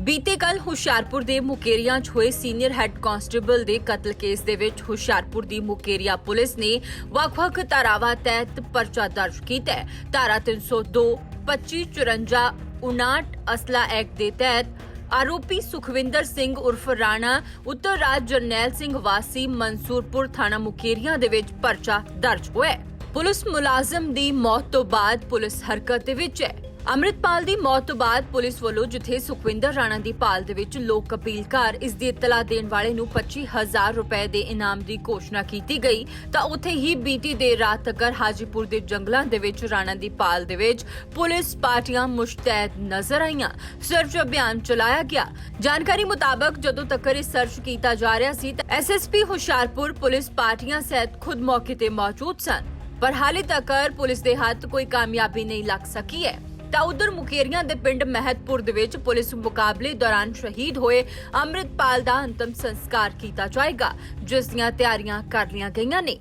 ਬੀਤੇ ਕੱਲ ਹੁਸ਼ਿਆਰਪੁਰ ਦੇ ਮੁਕੇਰੀਆਂ 'ਚ ਹੋਏ ਸੀਨੀਅਰ ਹੈੱਡ ਕਾਂਸਟੇਬਲ ਦੇ ਕਤਲ ਕੇਸ ਦੇ ਵਿੱਚ ਹੁਸ਼ਿਆਰਪੁਰ ਦੀ ਮੁਕੇਰੀਆ ਪੁਲਿਸ ਨੇ ਵੱਖ-ਵੱਖ ਧਾਰਾਵਾਂ ਤਹਿਤ ਪਰਚਾ ਦਰਜ ਕੀਤਾ ਹੈ। ਧਾਰਾ 302 25 54 59 ਅਸਲਾ ਐਕਟ ਦੇ ਤਹਿਤ ਆਰੋਪੀ ਸੁਖਵਿੰਦਰ ਸਿੰਘ ਉਰਫ ਰਾਣਾ, ਉੱਤਰ ਰਾਜ ਜਰਨੈਲ ਸਿੰਘ ਵਾਸੀ ਮਨਸੂਰਪੁਰ ਥਾਣਾ ਮੁਕੇਰੀਆਂ ਦੇ ਵਿੱਚ ਪਰਚਾ ਦਰਜ ਹੋਇਆ ਪੁਲਿਸ ਮੁਲਾਜ਼ਮ ਦੀ ਮੌਤ ਤੋਂ ਬਾਅਦ ਪੁਲਿਸ ਹਰਕਤ ਦੇ ਵਿੱਚ ਹੈ। ਅੰਮ੍ਰਿਤਪਾਲ ਦੀ ਮੌਤ ਤੋਂ ਬਾਅਦ ਪੁਲਿਸ ਵੱਲੋਂ ਜਿੱਥੇ ਸੁਖਵਿੰਦਰ ਰਾਣਾ ਦੀ ਭਾਲ ਦੇ ਵਿੱਚ ਲੋਕ ਅਪੀਲਕਾਰ ਇਸ ਦੀ ਇਤਲਾ ਦੇਣ ਵਾਲੇ ਨੂੰ 25000 ਰੁਪਏ ਦੇ ਇਨਾਮ ਦੀ ਘੋਸ਼ਣਾ ਕੀਤੀ ਗਈ, ਤਾਂ ਉੱਥੇ ਹੀ ਬੀਤੀ ਦੇਰ ਰਾਤ ਤੱਕ ਹਾਜੀਪੁਰ ਦੇ ਜੰਗਲਾਂ ਦੇ ਵਿੱਚ ਰਾਣਾ ਦੀ ਭਾਲ ਦੇ ਵਿੱਚ ਪੁਲਿਸ ਪਾਰਟੀਆਂ ਮੁਸ਼ਤੈਦ ਨਜ਼ਰ ਆਈਆਂ। ਸਰਚ ਅਭਿਆਨ ਚਲਾਇਆ ਗਿਆ। ਜਾਣਕਾਰੀ ਮੁਤਾਬਕ ਜਦੋਂ ਤੱਕ ਇਹ ਸਰਚ ਕੀਤਾ ਜਾ ਰਿਹਾ ਸੀ, ਤਾਂ ਐਸਐਸਪੀ ਹੁਸ਼ਿਆਰਪੁਰ ਪੁਲਿਸ ਪਾਰਟੀਆਂ ਸਹਿਤ ਖੁਦ ਮੌਕੇ ਤੇ ਮੌਜੂਦ ਸਨ। ਪਰ ਹਾਲੇ ਤੱਕ ਪੁਲਿਸ ਦੇ ਹੱਥ ਕੋਈ ਕਾਮਯਾਬੀ ਨਹੀਂ ਲੱਗ ਸਕੀ ਹੈ। ਤਾਂ ਉਧਰ ਮੁਕੇਰੀਆਂ ਦੇ ਪਿੰਡ ਮਹਿਤਪੁਰ ਦੇ ਵਿੱਚ ਪੁਲਿਸ ਮੁਕਾਬਲੇ ਦੌਰਾਨ ਸ਼ਹੀਦ ਹੋਏ ਅੰਮ੍ਰਿਤਪਾਲ ਦਾ ਅੰਤਮ ਸੰਸਕਾਰ ਕੀਤਾ ਜਾਏਗਾ, ਜਿਸ ਦੀਆਂ ਤਿਆਰੀਆਂ ਕਰ ਲਈਆਂ ਗਈਆਂ ਨੇ।